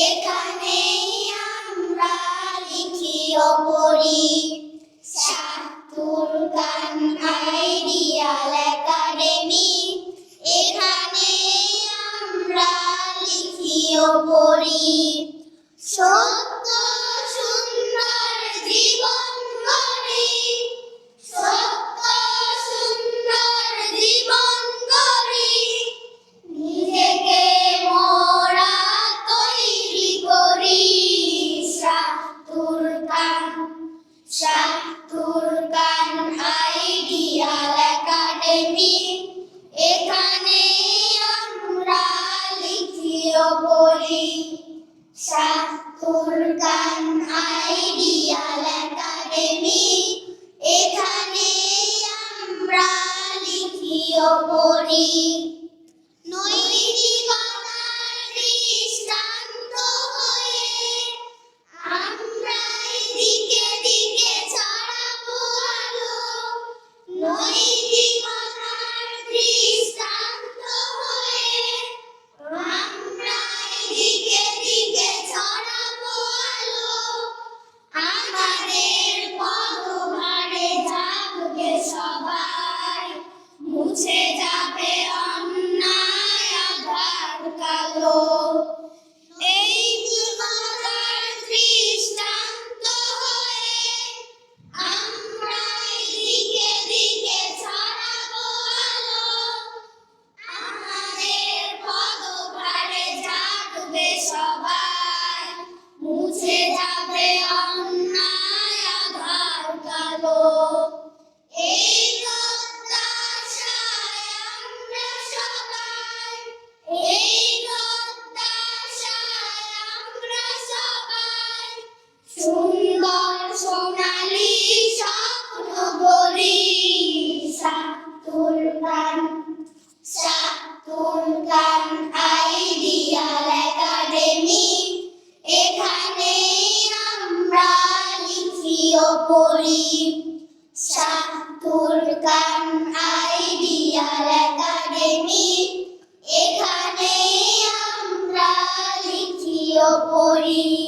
Academy আমরা লিখি ও পড়ি আইডিয়াল একাডেমি আমরা লিখি ও পড়ি সত্য ও পড়ি শাহতুর আইডিয়াল একাডেমি এখানে আমরা লিখি ও পড়ি সুন্দর সোনালি স্বপ্ন গরি সাতুর আইডিয়াল একাডেমি এখানে আমরা লিখি ও পড়ি আইডিয়াল একাডেমি এখানে আমরা লিখি ও পড়ি।